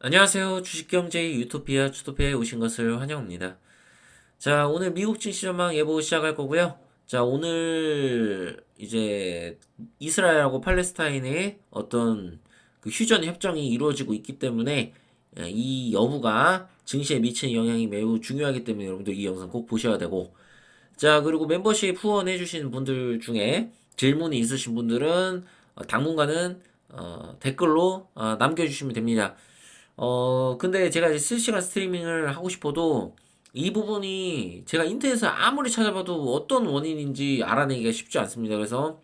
안녕하세요. 주식경제 유토피아 주토피아에 오신 것을 환영합니다. 자, 오늘 미국 증시 전망 예보 시작할 거고요. 자, 오늘 이제 이스라엘하고 팔레스타인의 어떤 그 휴전 협정이 이루어지고 있기 때문에 예, 이 여부가 증시에 미치는 영향이 매우 중요하기 때문에 여러분들 이 영상 꼭 보셔야 되고 자, 그리고 멤버십 후원해 주신 분들 중에 질문이 있으신 분들은 어, 당분간은 어, 댓글로 어, 남겨주시면 됩니다. 어, 근데 제가 이제 실시간 스트리밍을 하고 싶어도 이 부분이 제가 인터넷에 아무리 찾아봐도 어떤 원인인지 알아내기가 쉽지 않습니다. 그래서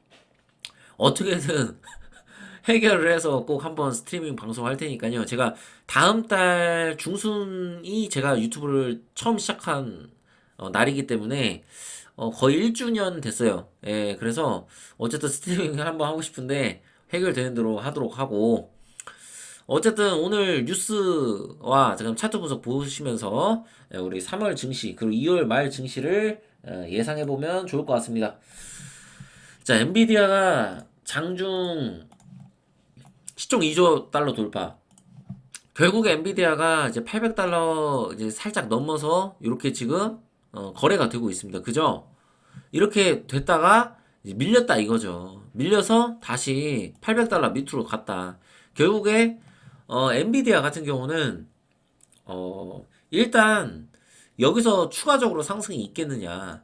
어떻게든 해결을 해서 꼭 한번 스트리밍 방송할 테니까요. 제가 다음 달 중순이 제가 유튜브를 처음 시작한 어, 날이기 때문에 어, 거의 1주년 됐어요. 예, 그래서 어쨌든 스트리밍을 한번 하고 싶은데 해결되는 대로 하도록 하고 어쨌든 오늘 뉴스와 지금 차트 분석 보시면서 예, 우리 3월 증시 그리고 2월 말 증시를 어, 예상해 보면 좋을 것 같습니다. 자, 엔비디아가 장중 시총 2조 달러 돌파. 결국에 엔비디아가 이제 800달러 이제 살짝 넘어서 이렇게 지금 어, 거래가 되고 있습니다. 그죠? 이렇게 됐다가 밀렸다 이거죠. 밀려서 다시 800달러 밑으로 갔다. 결국에 어, 엔비디아 같은 경우는 어, 일단 여기서 추가적으로 상승이 있겠느냐?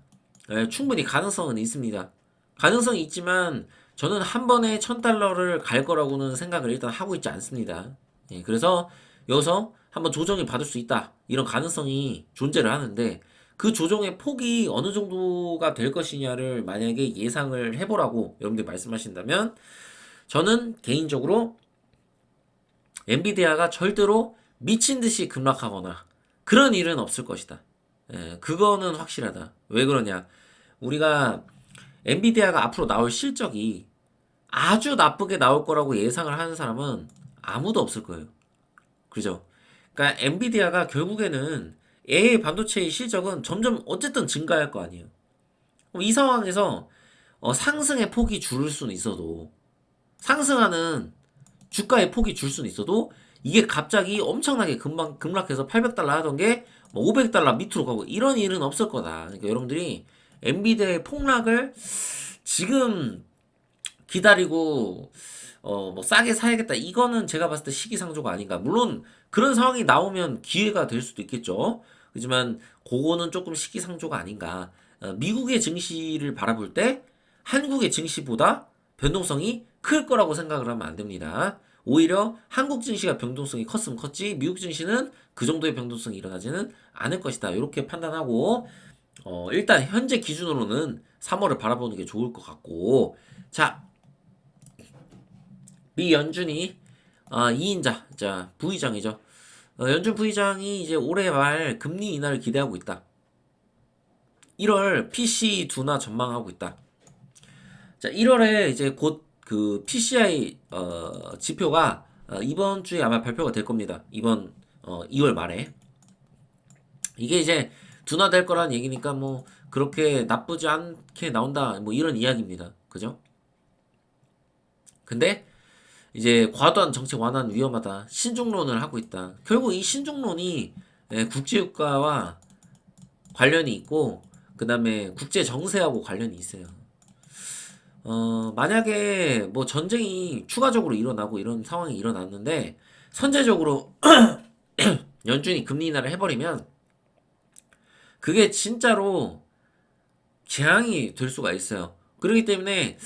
예, 충분히 가능성은 있습니다. 가능성이 있지만 저는 한 번에 1000달러를 갈 거라고는 생각을 일단 하고 있지 않습니다. 예, 그래서 여기서 한번 조정이 받을 수 있다. 이런 가능성이 존재를 하는데 그 조정의 폭이 어느 정도가 될 것이냐를 만약에 예상을 해보라고 여러분들 말씀하신다면 저는 개인적으로 엔비디아가 절대로 미친 듯이 급락하거나 그런 일은 없을 것이다. 예, 그거는 확실하다. 왜 그러냐? 우리가 엔비디아가 앞으로 나올 실적이 아주 나쁘게 나올 거라고 예상을 하는 사람은 아무도 없을 거예요. 그죠? 그러니까 엔비디아가 결국에는 AI 반도체의 실적은 점점 어쨌든 증가할 거 아니에요. 이 상황에서 어, 상승의 폭이 줄을 수는 있어도 상승하는 주가의 폭이 줄 수는 있어도 이게 갑자기 엄청나게 금방 급락해서 800달러 하던 게 뭐 500달러 밑으로 가고 이런 일은 없을 거다. 그러니까 여러분들이 엔비디아의 폭락을 지금 기다리고 어 뭐 싸게 사야겠다. 이거는 제가 봤을 때 시기상조가 아닌가. 물론 그런 상황이 나오면 기회가 될 수도 있겠죠. 하지만 그거는 조금 시기상조가 아닌가. 어, 미국의 증시를 바라볼 때 한국의 증시보다 변동성이 클 거라고 생각을 하면 안 됩니다. 오히려 한국 증시가 변동성이 컸으면 컸지 미국 증시는 그 정도의 변동성이 일어나지는 않을 것이다. 이렇게 판단하고 어, 일단 현재 기준으로는 3월을 바라보는 게 좋을 것 같고 자, 미 연준이 아, 2인자, 자, 부의장이죠. 어, 연준 부의장이 이제 올해 말 금리 인하를 기대하고 있다. 1월 PC 둔화 전망하고 있다. 자, 1월에 이제 곧 그 PCI 어, 지표가 어, 이번 주에 아마 발표가 될 겁니다. 이번 어, 2월 말에. 이게 이제 둔화될 거란 얘기니까 뭐 그렇게 나쁘지 않게 나온다. 뭐 이런 이야기입니다. 그죠? 근데 이제 과도한 정책 완화는 위험하다. 신중론을 하고 있다. 결국 이 신중론이 예, 국제유가와 관련이 있고 그 다음에 국제 정세하고 관련이 있어요. 어, 만약에 뭐 전쟁이 추가적으로 일어나고 이런 상황이 일어났는데 선제적으로 연준이 금리 인하를 해버리면 그게 진짜로 재앙이 될 수가 있어요. 그렇기 때문에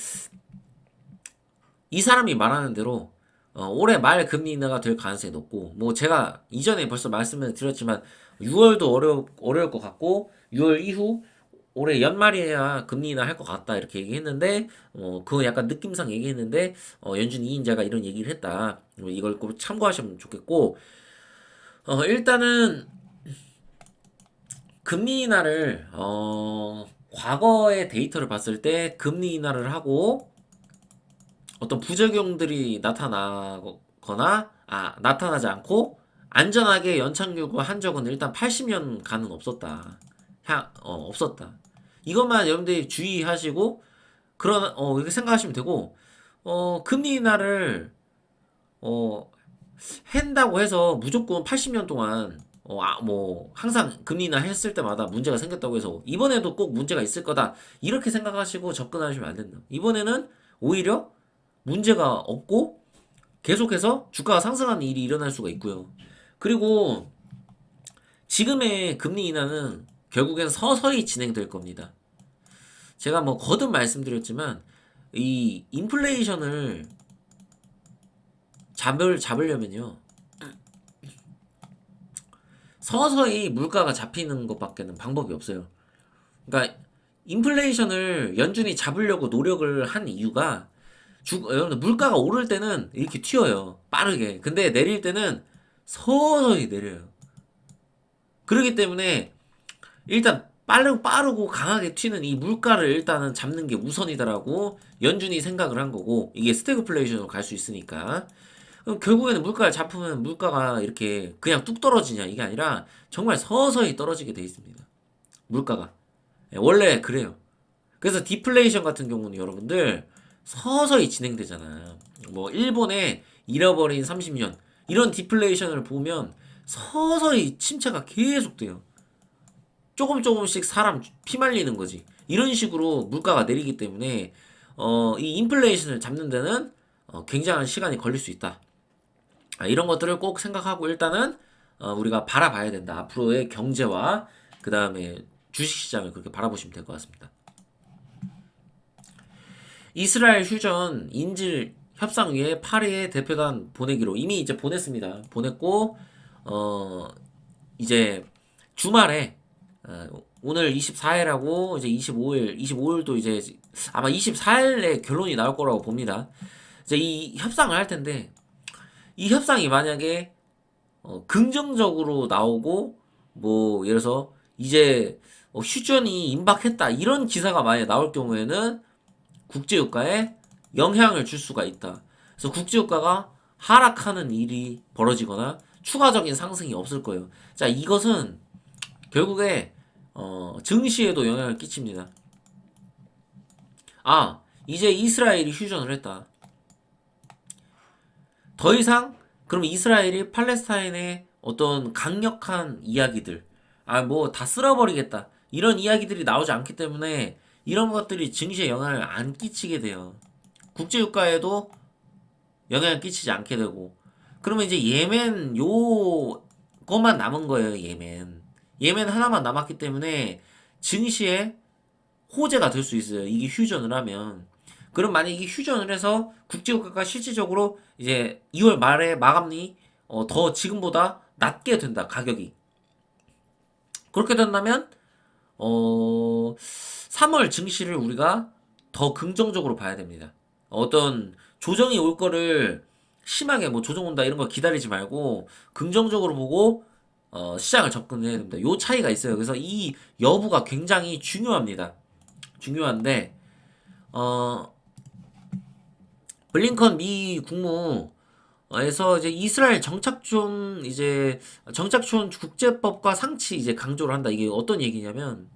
이 사람이 말하는 대로 어, 올해 말 금리 인하가 될 가능성이 높고 뭐 제가 이전에 벌써 말씀을 드렸지만 6월도 어려 어려울 것 같고 6월 이후 올해 연말이야 금리 인하 할 것 같다 이렇게 얘기했는데 어 그거 약간 느낌상 얘기했는데 어 연준 2인자가 이런 얘기를 했다 뭐 이걸 꼭 참고하시면 좋겠고 어 일단은 금리 인하를 어 과거의 데이터를 봤을 때 금리 인하를 하고 어떤 부작용들이 나타나거나 아 나타나지 않고 안전하게 연착 요구한 적은 일단 80년 간은 없었다. 향, 어, 없었다. 이것만 여러분들이 주의하시고 그런 어 이렇게 생각하시면 되고 어 금리 인하를 어 한다고 해서 무조건 80년 동안 어, 아, 뭐 항상 금리 인하 했을 때마다 문제가 생겼다고 해서 이번에도 꼭 문제가 있을 거다 이렇게 생각하시고 접근하시면 안 된다. 이번에는 오히려 문제가 없고 계속해서 주가가 상승하는 일이 일어날 수가 있고요. 그리고 지금의 금리 인하는 결국엔 서서히 진행될 겁니다. 제가 뭐 거듭 말씀드렸지만 이 인플레이션을 잡을 잡으려면요. 서서히 물가가 잡히는 것밖에는 방법이 없어요. 그러니까 인플레이션을 연준이 잡으려고 노력을 한 이유가 주, 여러분들 물가가 오를 때는 이렇게 튀어요. 빠르게. 근데 내릴 때는 서서히 내려요. 그렇기 때문에 일단 빠르고 빠르고 강하게 튀는 이 물가를 일단은 잡는 게 우선이다라고 연준이 생각을 한 거고 이게 스태그플레이션으로 갈 수 있으니까 그럼 결국에는 물가를 잡으면 물가가 이렇게 그냥 뚝 떨어지냐 이게 아니라 정말 서서히 떨어지게 돼 있습니다. 물가가 예, 원래 그래요. 그래서 디플레이션 같은 경우는 여러분들 서서히 진행되잖아요. 뭐 일본의 잃어버린 30년 이런 디플레이션을 보면 서서히 침체가 계속 돼요. 조금 조금씩 사람 피 말리는 거지. 이런 식으로 물가가 내리기 때문에 어, 이 인플레이션을 잡는 데는 어, 굉장한 시간이 걸릴 수 있다. 아, 이런 것들을 꼭 생각하고 일단은 어, 우리가 바라봐야 된다. 앞으로의 경제와 그 다음에 주식시장을 그렇게 바라보시면 될 것 같습니다. 이스라엘 휴전 인질 협상 위에 파리의 대표단 보내기로 이미 이제 보냈습니다. 보냈고 어 이제 주말에 어, 오늘 24일하고 이제 25일, 25일도 이제 아마 24일에 결론이 나올 거라고 봅니다. 이제 이 협상을 할 텐데 이 협상이 만약에 어, 긍정적으로 나오고 뭐 예를 들어서 이제 어, 휴전이 임박했다 이런 기사가 만약에 나올 경우에는 국제유가에 영향을 줄 수가 있다. 그래서 국제유가가 하락하는 일이 벌어지거나 추가적인 상승이 없을 거예요. 자, 이것은 결국에 어, 증시에도 영향을 끼칩니다. 아, 이제 이스라엘이 휴전을 했다. 더 이상 그럼 이스라엘이 팔레스타인의 어떤 강력한 이야기들, 아, 뭐 다 쓸어버리겠다. 이런 이야기들이 나오지 않기 때문에 이런 것들이 증시에 영향을 안 끼치게 돼요. 국제유가에도 영향을 끼치지 않게 되고 그러면 이제 예멘 요 것만 남은 거예요 예멘 예멘 하나만 남았기 때문에 증시에 호재가 될 수 있어요. 이게 휴전을 하면. 그럼 만약 이게 휴전을 해서 국제유가가 실질적으로 이제 2월 말에 마감리 어, 더 지금보다 낮게 된다 가격이. 그렇게 된다면 어 3월 증시를 우리가 더 긍정적으로 봐야 됩니다. 어떤 조정이 올 거를 심하게 뭐 조정 온다 이런 거 기다리지 말고 긍정적으로 보고 어, 시장을 접근해야 됩니다. 요 차이가 있어요. 그래서 이 여부가 굉장히 중요합니다. 중요한데 어 블링컨 미 국무에서 이제 이스라엘 정착촌 이제 정착촌 국제법과 상치 이제 강조를 한다. 이게 어떤 얘기냐면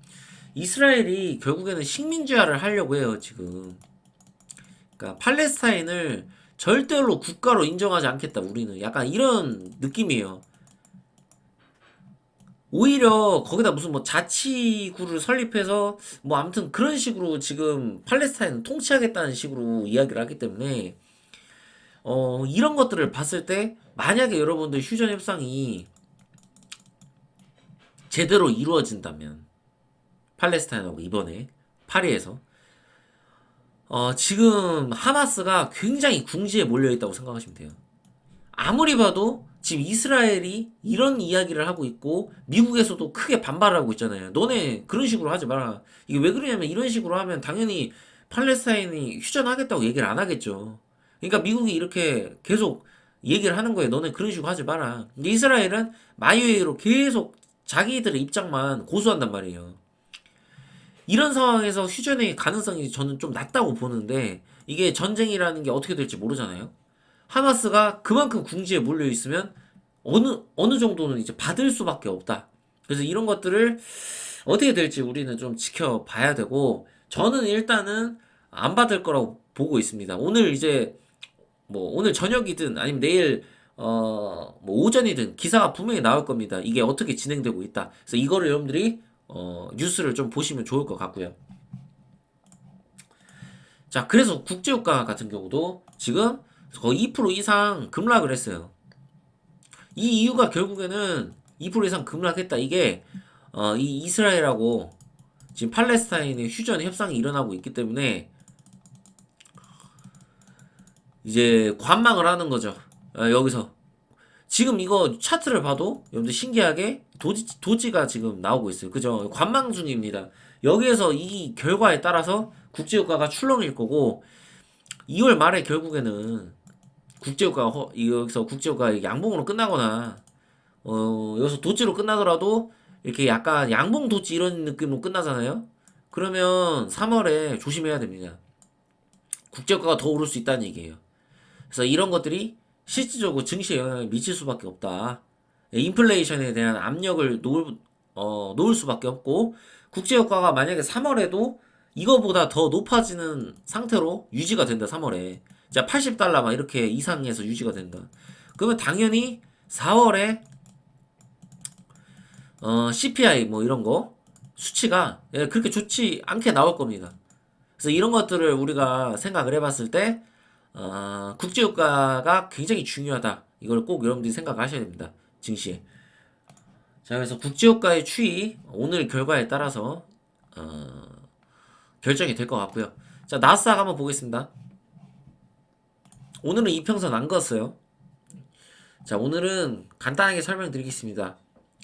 이스라엘이 결국에는 식민지화를 하려고 해요, 지금. 그러니까 팔레스타인을 절대로 국가로 인정하지 않겠다, 우리는. 약간 이런 느낌이에요. 오히려 거기다 무슨 뭐 자치구를 설립해서 뭐 아무튼 그런 식으로 지금 팔레스타인을 통치하겠다는 식으로 이야기를 하기 때문에 어 이런 것들을 봤을 때 만약에 여러분들 휴전 협상이 제대로 이루어진다면 팔레스타인하고 이번에 파리에서 어, 지금 하마스가 굉장히 궁지에 몰려 있다고 생각하시면 돼요. 아무리 봐도 지금 이스라엘이 이런 이야기를 하고 있고 미국에서도 크게 반발하고 있잖아요. 너네 그런 식으로 하지 마라. 이게 왜 그러냐면 이런 식으로 하면 당연히 팔레스타인이 휴전하겠다고 얘기를 안 하겠죠. 그러니까 미국이 이렇게 계속 얘기를 하는 거예요. 너네 그런 식으로 하지 마라. 근데 이스라엘은 마이웨이로 계속 자기들의 입장만 고수한단 말이에요. 이런 상황에서 휴전의 가능성이 저는 좀 낮다고 보는데 이게 전쟁이라는 게 어떻게 될지 모르잖아요. 하마스가 그만큼 궁지에 몰려 있으면 어느 어느 정도는 이제 받을 수밖에 없다. 그래서 이런 것들을 어떻게 될지 우리는 좀 지켜봐야 되고 저는 일단은 안 받을 거라고 보고 있습니다. 오늘 이제 뭐 오늘 저녁이든 아니면 내일 어, 뭐 오전이든 기사가 분명히 나올 겁니다. 이게 어떻게 진행되고 있다. 그래서 이거를 여러분들이 어, 뉴스를 좀 보시면 좋을 것 같고요. 자, 그래서 국제유가 같은 경우도 지금 거의 2% 이상 급락을 했어요. 이 이유가 결국에는 2% 이상 급락했다. 이게 어, 이 이스라엘하고 지금 팔레스타인의 휴전 협상이 일어나고 있기 때문에 이제 관망을 하는 거죠. 어, 여기서 지금 이거 차트를 봐도 여러분들 신기하게 도지, 도지가 지금 나오고 있어요. 그죠? 관망 중입니다. 여기에서 이 결과에 따라서 국제유가가 출렁일 거고 2월 말에 결국에는 국제유가가 허- 여기서 국제유가 양봉으로 끝나거나 어 여기서 도지로 끝나더라도 이렇게 약간 양봉 도지 이런 느낌으로 끝나잖아요. 그러면 3월에 조심해야 됩니다. 국제유가가 더 오를 수 있다는 얘기예요. 그래서 이런 것들이 실질적으로 증시에 영향을 미칠 수밖에 없다. 예, 인플레이션에 대한 압력을 놓을, 어, 놓을 수밖에 없고, 국제유가가 만약에 3월에도 이거보다 더 높아지는 상태로 유지가 된다, 3월에. 자, 80달러 막 이렇게 이상에서 유지가 된다. 그러면 당연히 4월에, 어, CPI 뭐 이런 거, 수치가 예, 그렇게 좋지 않게 나올 겁니다. 그래서 이런 것들을 우리가 생각을 해봤을 때, 어, 국제유가가 굉장히 중요하다. 이걸 꼭 여러분들이 생각하셔야 됩니다. 증시에. 자, 그래서 국제유가의 추이, 오늘 결과에 따라서, 어, 결정이 될 것 같고요. 자, 나스닥 한번 보겠습니다. 오늘은 이평선 안 그었어요. 자, 오늘은 간단하게 설명드리겠습니다.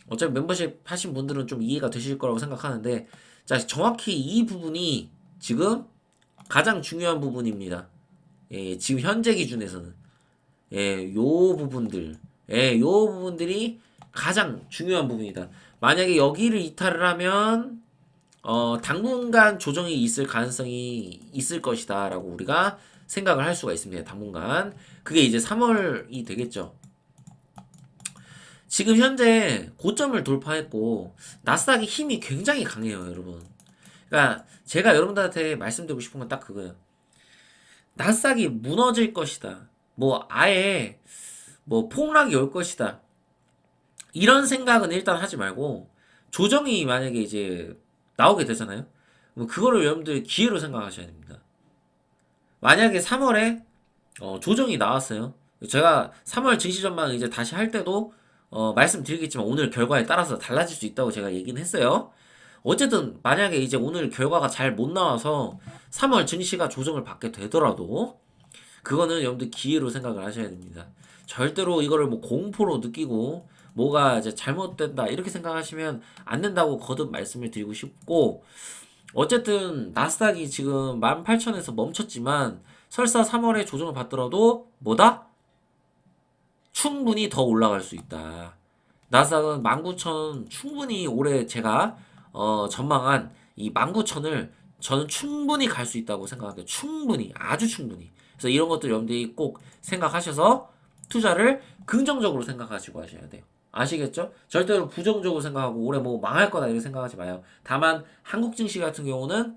어차피 멤버십 하신 분들은 좀 이해가 되실 거라고 생각하는데, 자, 정확히 이 부분이 지금 가장 중요한 부분입니다. 예, 지금 현재 기준에서는 예, 요 부분들, 예, 요 부분들이 가장 중요한 부분이다. 만약에 여기를 이탈을 하면 어, 당분간 조정이 있을 가능성이 있을 것이다 라고 우리가 생각을 할 수가 있습니다. 당분간 그게 이제 3월이 되겠죠. 지금 현재 고점을 돌파했고 나스닥의 힘이 굉장히 강해요, 여러분. 그러니까 제가 여러분들한테 말씀드리고 싶은 건 딱 그거예요. 나스닥이 무너질 것이다. 뭐 아예 뭐 폭락이 올 것이다. 이런 생각은 일단 하지 말고 조정이 만약에 이제 나오게 되잖아요. 뭐 그거를 여러분들 기회로 생각하셔야 됩니다. 만약에 3월에 어, 조정이 나왔어요. 제가 3월 증시 전망 이제 다시 할 때도 어, 말씀드리겠지만 오늘 결과에 따라서 달라질 수 있다고 제가 얘기는 했어요. 어쨌든 만약에 이제 오늘 결과가 잘 못 나와서 3월 증시가 조정을 받게 되더라도 그거는 여러분들 기회로 생각을 하셔야 됩니다. 절대로 이거를 뭐 공포로 느끼고 뭐가 이제 잘못된다 이렇게 생각하시면 안 된다고 거듭 말씀을 드리고 싶고 어쨌든 나스닥이 지금 18,000에서 멈췄지만 설사 3월에 조정을 받더라도 뭐다? 충분히 더 올라갈 수 있다. 나스닥은 19,000 충분히 올해 제가 어, 전망한 이 19,000을 저는 충분히 갈 수 있다고 생각합니다. 충분히, 아주 충분히. 그래서 이런 것들 여러분들이 꼭 생각하셔서 투자를 긍정적으로 생각하시고 하셔야 돼요. 아시겠죠? 절대로 부정적으로 생각하고 올해 뭐 망할 거다 이렇게 생각하지 마요. 다만 한국 증시 같은 경우는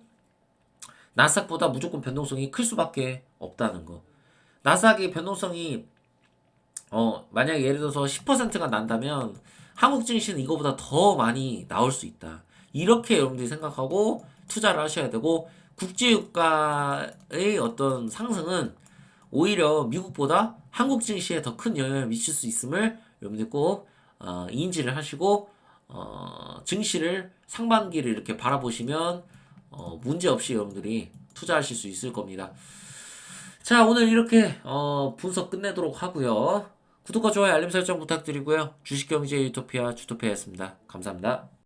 나스닥보다 무조건 변동성이 클 수밖에 없다는 거. 나스닥의 변동성이 어 만약에 예를 들어서 10%가 난다면 한국 증시는 이거보다 더 많이 나올 수 있다. 이렇게 여러분들이 생각하고 투자를 하셔야 되고 국제유가의 어떤 상승은 오히려 미국보다 한국 증시에 더 큰 영향을 미칠 수 있음을 여러분들 꼭 어, 인지를 하시고 어, 증시를 상반기를 이렇게 바라보시면 어, 문제 없이 여러분들이 투자하실 수 있을 겁니다. 자 오늘 이렇게 어, 분석 끝내도록 하고요. 구독과 좋아요 알림 설정 부탁드리고요. 주식경제 유토피아 주토피아였습니다. 감사합니다.